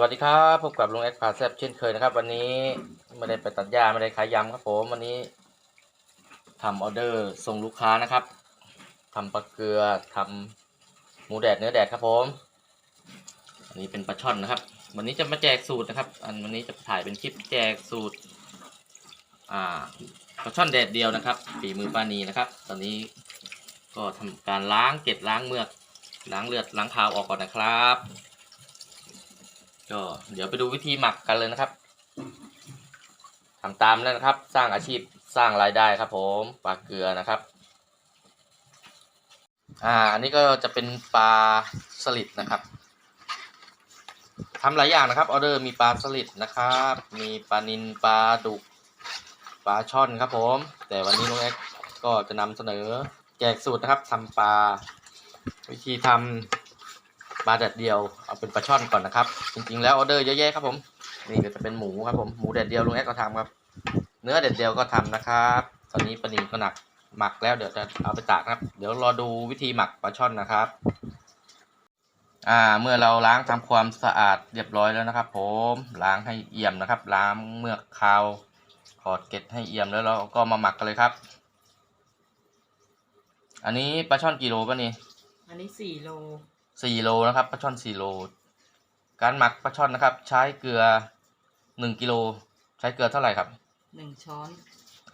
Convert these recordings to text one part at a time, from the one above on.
วัสดีครับพบกับลุงแอคพาแซบเช่นเคยนะครับ วันนี้ไม่ได้ไปตัดหญ้าไม่ได้ขายยำครับผมวันนี้ทำออเดอร์ส่งลูกค้านะครับทำปลาเกลือทำหมูแดดเนื้อแดดครับผมอันนี้เป็นปลาช่อนนะครับ วันนี้จะมาแจกสูตรนะครับ อันวันนี้จะถ่ายเป็นคลิปแจกสูตรอ่าปลาช่อนแดดเดียวนะครับฝีมือป้านีนะครับ ตอนนี้ก็ทำการล้างเกล็ดล้างเมือกล้างเลือดล้างคาวออกก่อนนะครับ ก็เดี๋ยวไปดูวิธีหมักกันเลยนะครับทำตามแล้วนะครับ สร้างอาชีพสร้างรายได้ครับ ผมปลาเกลือนะครับ อ่าอันนี้ก็จะเป็นปลาสลิดนะครับทำหลายอย่างนะครับออเดอร์มีปลาสลิดนะครับ มีปลานิลปลาดุกปลาช่อนครับผม แต่วันนี้ลุงแอ๊กก็จะนำเสนอแจกสูตรนะครับทำปลาวิธีทำ ปลาแดดเดียวเอาเป็นปลาช่อนก่อนนะครับ จริงๆแล้วออเดอร์เยอะแยะครับผม นี่ก็จะเป็นหมูครับผมหมูแดดเดียวลุงแอ๊กก็ทำครับ เนื้อแดดเดียวก็ทำนะครับ ตอนนี้ปลานิลก็หนักหมักแล้วเดี๋ยวจะเอาไปตากครับ เดี๋ยวรอดูวิธีหมักปลาช่อนนะครับอ่าเมื่อเราล้างทำความสะอาดเรียบร้อยแล้วนะครับ ผมล้างให้เอี่ยมนะครับ ล้างเมือกคาวขอดเกล็ดให้เอี่ยมแล้วเราก็มาหมักกันเลยครับ อันนี้ปลาช่อนกี่โลป่ะนี่ อันนี้สี่โล สี่โลนะครับปลาช่อนสี่โล การหมักปลาช่อนนะครับ ใช้เกลือหนึ่งกิโลใช้เกลือเท่าไหร่ครับหนึ่งช้อน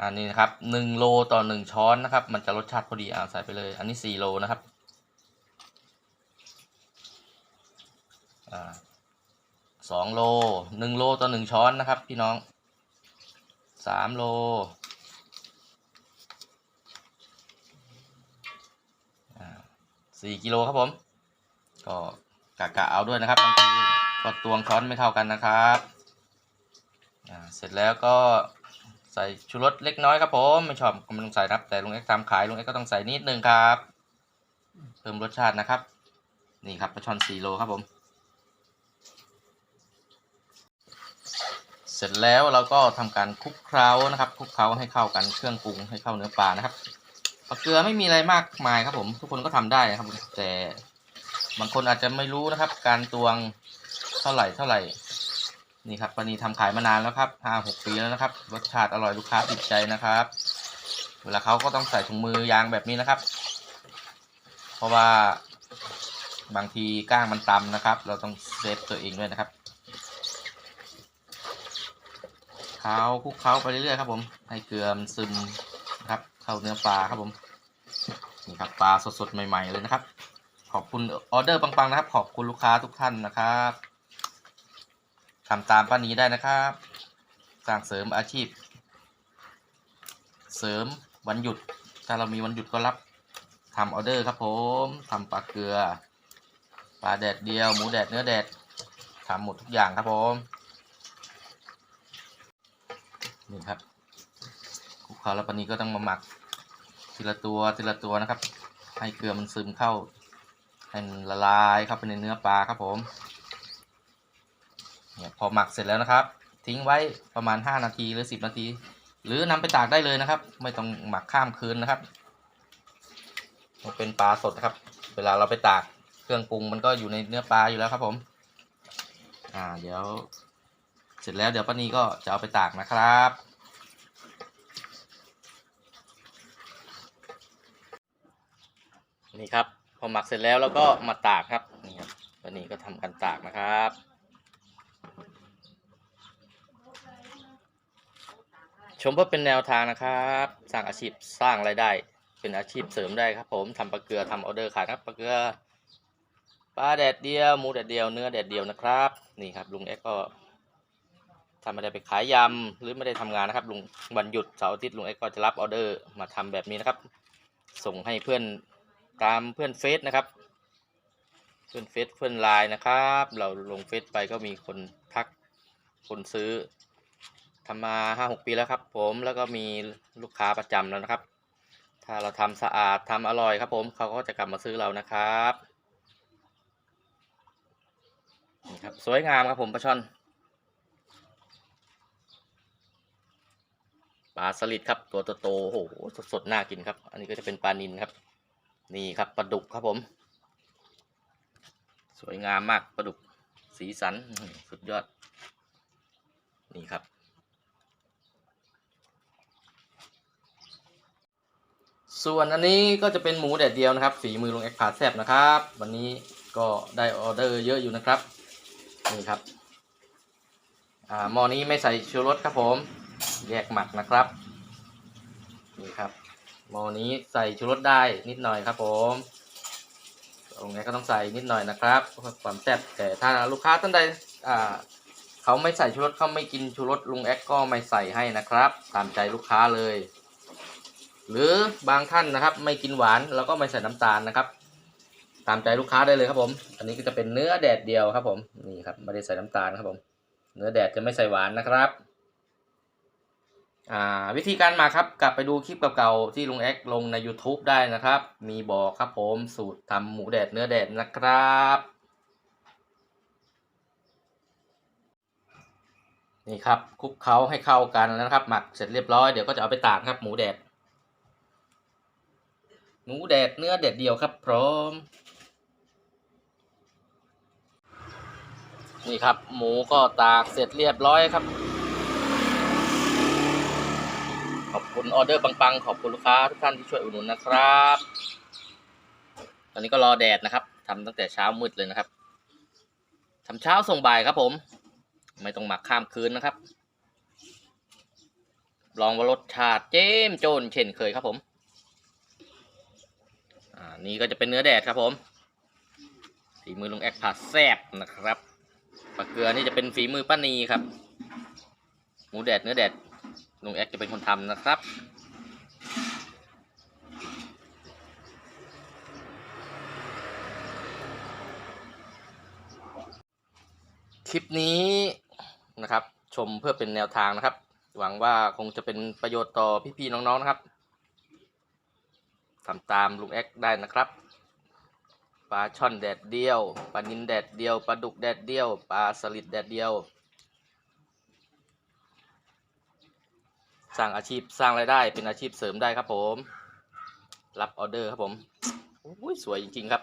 อันนี้นะครับหนึ่งโลต่อหนึ่งช้อนนะครับ มันจะรสชาติพอดีอ่าใส่ไปเลย อันนี้สี่โลนะครับอ่าสองโลหนึ่งโลต่อหนึ่งช้อนนะครับ พี่น้องสามโลอ่าสี่กิโลครับผม ก็กะกะเอาด้วยนะครับบางทีก็ตวงช้อนไม่เท่ากันนะครับเสร็จแล้วก็ใส่ชูรสเล็กน้อยครับผมไม่ชอบก็ไม่ต้องใส่นะครับแต่ลุงเอ็กซ์ทำขายลุงเอ็กซ์ก็ต้องใส่นิดนึงครับ เพิ่มรสชาตินะครับ นี่ครับปลาช่อนสี่โลครับผม เสร็จแล้วเราก็ทำการคลุกเคล้านะครับคลุกเคล้าให้เข้ากันเครื่องปรุงให้เข้าเนื้อปลานะครับปลาเกลือไม่มีอะไรมากมายครับผม ทุกคนก็ทำได้ครับแต่ บางคนอาจจะไม่รู้นะครับ การตวงเท่าไหร่เท่าไหร่ นี่ครับปานีทำขายมานานแล้วครับห้าหกปีแล้วนะครับ รสชาติอร่อยลูกค้าติดใจนะครับ เวลาเขาก็ต้องใส่ถุงมือยางแบบนี้นะครับ เพราะว่าบางทีก้างมันตำนะครับ เราต้องเซฟตัวเองด้วยนะครับเคล้าคลุกเคล้าไปเรื่อยๆครับผม ให้เกลือมันซึมนะครับ เข้าเนื้อปลาครับผม นี่ครับปลาสดๆใหม่ ๆ เลยนะครับ ขอบคุณออเดอร์ปังๆนะครับ ขอบคุณลูกค้าทุกท่านนะครับทำตามป้านี้ได้นะครับ สร้างเสริมอาชีพ เสริมวันหยุด ถ้าเรามีวันหยุดก็รับทำออเดอร์ครับผมทำปลาเกลือปลาแดดเดียว หมูแดดเนื้อแดดทำหมดทุกอย่างครับผมนี่ครับคลุกเคล้าแล้วปานี้ก็ต้องมาหมักทีละตัวทีละตัวนะครับ ให้เกลือมันซึมเข้า ให้มันละลายเข้าไปในเนื้อปลาครับผมเนี่ยพอหมักเสร็จแล้วนะครับ ทิ้งไว้ประมาณ 5 นาทีหรือ 10 นาที หรือนำไปตากได้เลยนะครับ ไม่ต้องหมักข้ามคืนนะครับมันเป็นปลาสดนะครับ เวลาเราไปตากเครื่องปรุงมันก็อยู่ในเนื้อปลาอยู่แล้วครับผม อ่า เดี๋ยว เสร็จแล้วเดี๋ยวป้านีก็จะเอาไปตากนะครับ นี่ครับ พอหมักเสร็จแล้วเราก็มาตากครับนี่ครับวันนี้ก็ทำการตากนะครับ ชมเพื่อเป็นแนวทางนะครับ สร้างอาชีพสร้างรายได้ เป็นอาชีพเสริมได้ครับ ผมทำปลาเกลือทำออเดอร์ขายครับปลาเกลือปลาแดดเดียวหมูแดดเดียวเนื้อแดดเดียวนะครับ นี่ครับลุงเอ็กก็ถ้าไม่ได้ไปขายยำหรือไม่ได้ทำงานนะครับลุงวันหยุดเสาร์อาทิตย์ลุงเอ็กก็จะรับออเดอร์มาทำแบบนี้นะครับ ส่งให้เพื่อน ตามเพื่อนเฟซนะครับ เพื่อนเฟซเพื่อนไลน์นะครับ เราลงเฟซไปก็มีคนทักคนซื้อทำมาห้าหกปีแล้วครับ ผมแล้วก็มีลูกค้าประจำแล้วนะครับ ถ้าเราทำสะอาดทำอร่อยครับ ผมเขาก็จะกลับมาซื้อเรานะครับนี่ครับสวยงามครับผมปลาช่อนปลาสลิดครับตัวโตๆโอ้โหสดๆน่ากินครับ อันนี้ก็จะเป็นปลานิลครับ นี่ครับปลาดุกครับผม สวยงามมากปลาดุกสีสันสุดยอด นี่ครับ ส่วนอันนี้ก็จะเป็นหมูแดดเดียวนะครับ ฝีมือลุงแอคผาแซบนะครับ วันนี้ก็ได้ออเดอร์เยอะอยู่นะครับ นี่ครับอ่าหม้อนี้ไม่ใส่ชูรสครับผม แยกหมักนะครับ นี่ครับ หม้อนี้ใส่ชูรสได้นิดหน่อยครับผมตรงนี้ก็ต้องใส่นิดหน่อยนะครับเพื่อความแซ่บแต่ถ้าลูกค้าท่านใดอ่าเขาไม่ใส่ชูรสเขาไม่กินชูรสลุงแอคก็ไม่ใส่ให้นะครับตามใจลูกค้าเลย หรือบางท่านนะครับ ไม่กินหวานเราก็ไม่ใส่น้ำตาลนะครับ ตามใจลูกค้าได้เลยครับผม อันนี้ก็จะเป็นเนื้อแดดเดียวครับผมนี่ครับไม่ได้ใส่น้ำตาลครับผม เนื้อแดดจะไม่ใส่หวานนะครับ วิธีการหมักครับกลับไปดูคลิปเก่าๆที่ลุงแอ็กลงใน YouTube ได้นะครับ มีบอกครับผมสูตรทำหมูแดดเนื้อแดดนะครับ นี่ครับคลุกเคล้าให้เข้ากันแล้วนะครับ หมักเสร็จเรียบร้อยเดี๋ยวก็จะเอาไปตากครับหมูแดด หมูแดดเนื้อแดดเดียวครับ พร้อม นี่ครับ หมูก็ตากเสร็จเรียบร้อยครับ ขอบคุณออเดอร์ปังๆ ขอบคุณลูกค้าทุกท่านที่ช่วยอุดหนุนนะครับ ตอนนี้ก็รอแดดนะครับทำตั้งแต่เช้ามืดเลยนะครับทำเช้าส่งบ่ายครับผม ไม่ต้องหมักข้ามคืนนะครับ ลองว่ารสชาติเจ้มโจนเช่นเคยครับผม อ่า นี่ก็จะเป็นเนื้อแดดครับผม ฝีมือลุงแอคผัดแซบนะครับปลาเกลือนี่จะเป็นฝีมือป้านีครับ หมูแดดเนื้อแดด ลุงแอคจะเป็นคนทำนะครับ คลิปนี้นะครับ ชมเพื่อเป็นแนวทางนะครับ หวังว่าคงจะเป็นประโยชน์ต่อพี่ๆน้องๆนะครับทำตามลุงแอคได้นะครับปลาช่อนแดดเดียวปลานินแดดเดียวปลาดุกแดดเดียวปลาสลิดแดดเดียว สร้างอาชีพสร้างรายได้เป็นอาชีพเสริมได้ครับผม รับออเดอร์ครับผมโอ้ยสวยจริง ๆ ครับ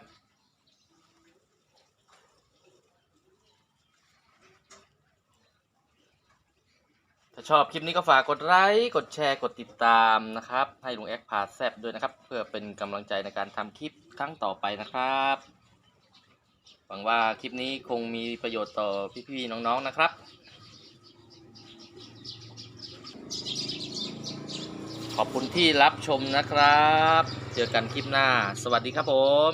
ถ้าชอบคลิปนี้ก็ฝากกดไลค์กดแชร์กดติดตามนะครับ ให้ลุงแอคพาแซบด้วยนะครับ เพื่อเป็นกำลังใจในการทำคลิปครั้งต่อไปนะครับ หวังว่าคลิปนี้คงมีประโยชน์ต่อพี่ๆน้องๆนะครับ ขอบคุณที่รับชมนะครับ เจอกันคลิปหน้า สวัสดีครับผม